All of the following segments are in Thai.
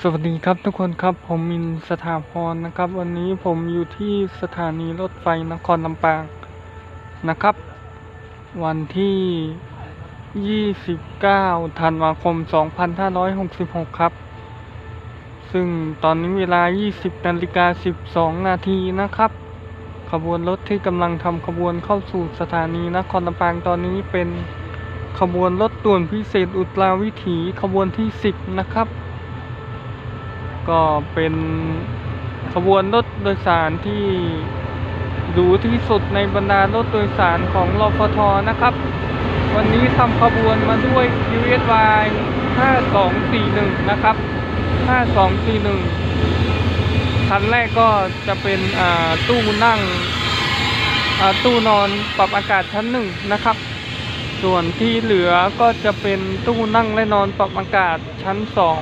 สวัสดีครับทุกคนครับผมมินสถาพรนะครับ วันนี้ผมอยู่ที่สถานีรถไฟนครลำปางนะครับ วันที่ 29 ธันวาคม 2566 ครับ ซึ่งตอนนี้เวลา 20นาฬิกา12 นาทีนะครับ ขบวนรถที่กำลังทำขบวนเข้าสู่สถานีนครลำปางตอนนี้เป็นขบวนรถด่วนพิเศษอุตราวิถีขบวนที่ 10 นะครับ ก็เป็นขบวนรถโดยสารที่หรูที่สุดในบรรดารถโดยสารของรฟทนะครับ วันนี้ทำขบวนมาด้วย QSY 5241 นะครับ 5241 คันแรกก็จะเป็นตู้นั่งตู้นอนปรับอากาศชั้นหนึ่งนะครับ ส่วนที่เหลือก็จะเป็นตู้นั่งและนอนปรับอากาศชั้นสอง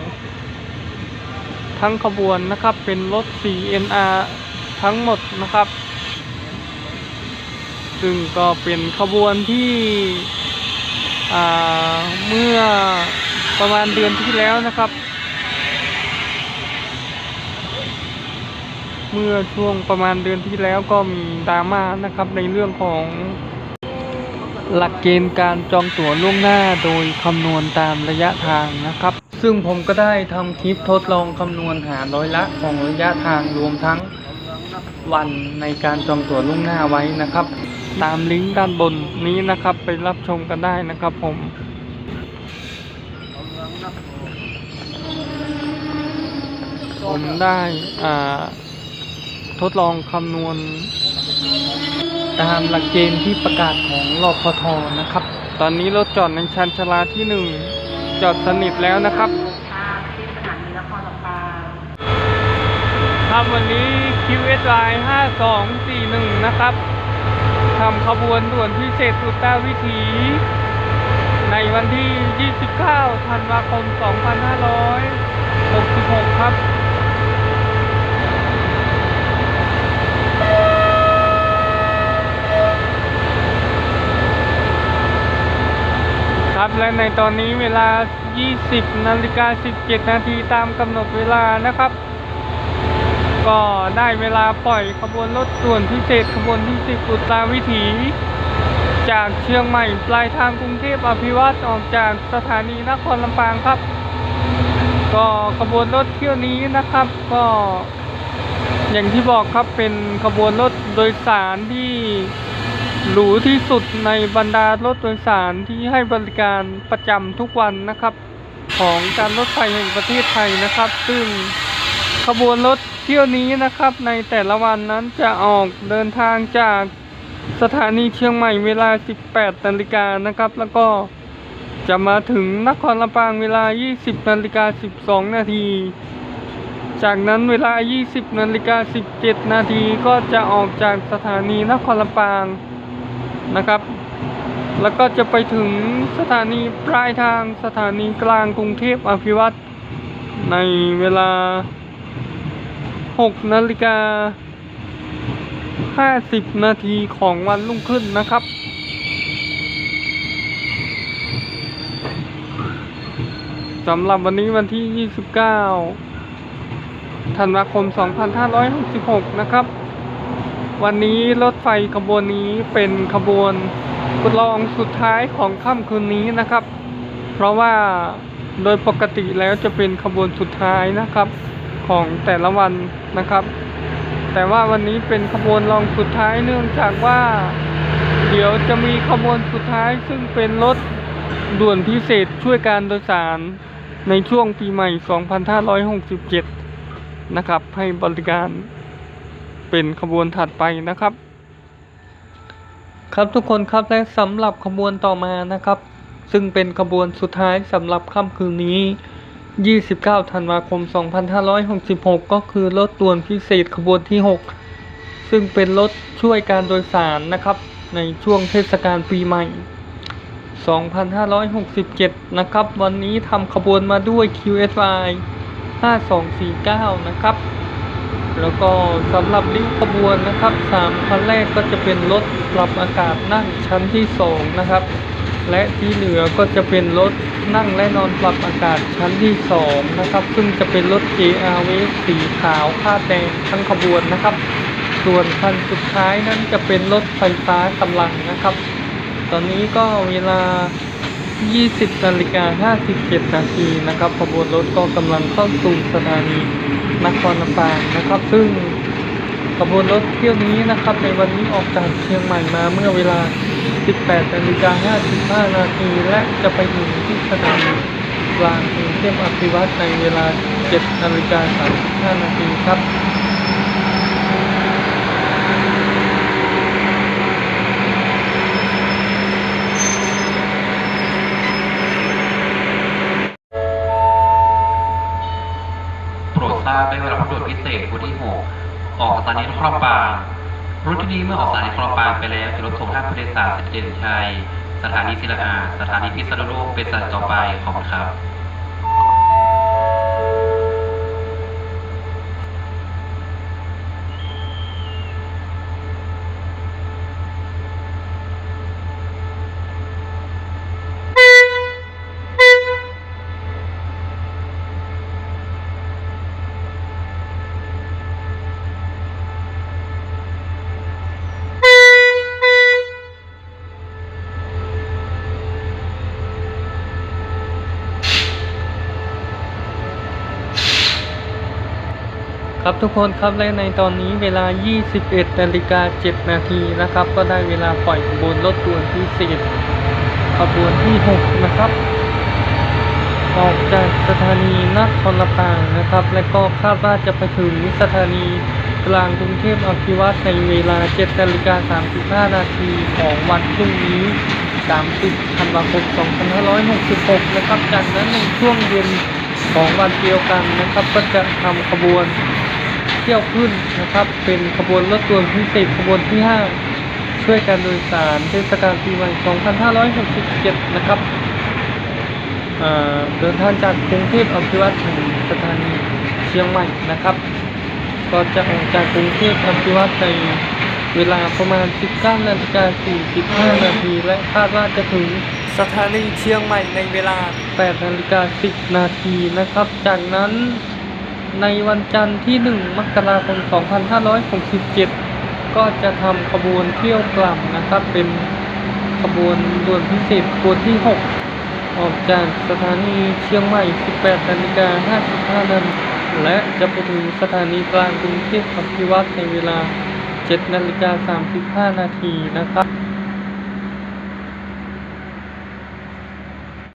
ทั้งขบวนนะครับเป็นรถ 4NR ทั้งหมดนะครับ ซึ่งก็เป็นขบวนที่เมื่อประมาณเดือนที่แล้วนะครับ เมื่อช่วงประมาณเดือนที่แล้วก็มีดราม่านะครับในเรื่องของหลักเกณฑ์การจองตั๋วล่วงหน้าโดยคำนวณตามระยะทางนะครับ ซึ่งผมก็ได้ทำคลิปทดลองคำนวณหาร้อยละของระยะทางรวมทั้งวันในการจองตั๋วล่วงหน้าไว้นะครับ ตามลิงก์ด้านบนนี้นะครับไปรับชมกันได้นะครับผมผมได้อ่าทดลองคำนวณ ตามหลักเกณฑ์ที่ประกาศของรอพทนะครับ ตอนนี้รถจอดในชันชลาที่หนึ่ง จอดสนิทแล้วนะครับค่ะที่สถานีนครลำปางครับวันนี้ QSI 5241 นะครับทำขบวนด่วนพิเศษสุดต้าวิถี ในวันที่ 29 ธันวาคม 2566 ครับ ครับ และในตอนนี้เวลา 20นาฬิกา17 นาทีตามกำหนดเวลานะครับ ก็ได้เวลาปล่อยขบวนรถด่วนพิเศษขบวนที่ 10อุตราวิถี จากเชียงใหม่ปลายทางกรุงเทพอภิวัตออกจากสถานีนครลำปางครับ ก็ขบวนรถเที่ยวนี้นะครับ ก็ อย่างที่บอกครับเป็นขบวนรถโดยสารที่ หรูที่สุดในบรรดารถโดยสารที่ให้บริการประจำทุกวันนะครับ ของการรถไฟแห่งประเทศไทยนะครับ ซึ่งขบวนรถเที่ยวนี้นะครับ ในแต่ละวันนั้นจะออกเดินทางจากสถานีเชียงใหม่เวลา 18นาฬิกานะครับ แล้วก็จะมาถึงนครลำปางเวลา 20นาฬิกา12 นาที จากนั้นเวลา 20นาฬิกา17 นาทีก็จะออกจากสถานีนครลำปาง นะครับ แล้วก็จะไปถึงสถานีปลายทางสถานีกลางกรุงเทพอภิวัตรในเวลา 6 นาฬิกา 50 นาทีของวันรุ่งขึ้นนะครับสำหรับวันนี้วันที่ 29 ธันวาคม 2566 นะครับ วันนี้รถไฟขบวนนี้เป็นขบวนทดลองสุดท้ายของค่ำคืนนี้นะครับ เพราะว่าโดยปกติแล้วจะเป็นขบวนสุดท้ายนะครับ ของแต่ละวันนะครับ แต่ว่าวันนี้เป็นขบวนรองสุดท้ายเนื่องจากว่า เดี๋ยวจะมีขบวนสุดท้ายซึ่งเป็นรถด่วนพิเศษช่วยการโดยสารในช่วงปีใหม่ 2567 นะครับ ให้บริการ เป็นขบวนถัดไปนะครับ ครับทุกคนครับและสำหรับขบวนต่อมานะครับ ซึ่งเป็นขบวนสุดท้ายสำหรับค่ำคืนนี้ 29 ธันวาคม 2566 ก็คือรถด่วนพิเศษขบวนที่ 6 ซึ่งเป็นรถช่วยการโดยสารนะครับ ในช่วงเทศกาลปีใหม่ 2567 นะครับ วันนี้ทำขบวนมาด้วย QSY 5249 นะครับ แล้วก็สำหรับลิงก์ขบวนนะครับ3คันแรกก็จะเป็นรถปรับอากาศนั่งชั้นที่2นะครับ และที่เหลือก็จะเป็นรถนั่งและนอนปรับอากาศชั้นที่2นะครับซึ่งจะเป็นรถ JRV สีขาวค่าแดงทั้งขบวนนะครับ ส่วนคันสุดท้ายนั้นจะเป็นรถไฟฟ้ากำลังนะครับ ตอนนี้ก็เวลา 20นาฬิกา57นาทีนะครับขบวนรถก็กำลังเข้าสู่สถานีนครลำปางนะครับ ซึ่งขบวนรถเที่ยวนี้นะครับ ในวันนี้ออกจากเชียงใหม่มาเมื่อเวลา 18นาฬิกา55นาทีและจะไปถึงที่สถานีกลางกรุงเทพอภิวัตในเวลา 7นาฬิกา35นาทีครับ โปรดทราได้เวลารับด่วนพิเศษวันที่6ออกสถานีครปางรถที่นี้เมื่อออกสถานีนครปางไปแล้วจะรถส่งท่าผู้โดยสารสถานีเจนชัย สถานีศิลาอาสถานีพิษณุโลกเป็นสถานีต่อไปขอบคุณครับ ครับทุกคนครับและในตอนนี้เวลา 21นาฬิกา7นาทีนะครับ ก็ได้เวลาปล่อยขบวนรถด่วนที่10ขบวนที่ 6 นะครับ ออกจากสถานีนครลปางนะครับ และก็คาดว่าจะไปถึงสถานีกลางกรุงเทพอภิวัตในเวลา7นาฬิกา35นาทีของวันพรุ่งนี้ 30ธันวาคม2566 นะครับ จากนั้นในช่วงเย็นของวันเดียวกันนะครับ ก็จะทำขบวน เที่ยวขึ้นนะครับ เป็นขบวนรถด่วนพิเศษขบวนที่ 5 ช่วยการโดยสารเทศกาลปีใหม่ 2567 นะครับเอ่อเดินทางจากกรุงเทพอภิวัตถึงสถานีเชียงใหม่นะครับ ก็จะออกจากกรุงเทพอภิวัตในเวลาประมาณ 19นาฬิกา45นาทีและคาดว่าจะถึงสถานีเชียงใหม่ในเวลา 8นาฬิกา10นาทีนะครับ จากนั้น ในวันจันทร์ที่ 1 มกราคม 2567 ก็จะทำขบวนเที่ยวกลับนะครับ เป็นขบวนด่วนพิเศษขบวนที่ 6 ออกจากสถานีเชียงใหม่ 18นาฬิกา55นาทีและจะไปถึงสถานีกลางกรุงเทพอภิวัตในเวลา 7นาฬิกา35นาทีนะครับ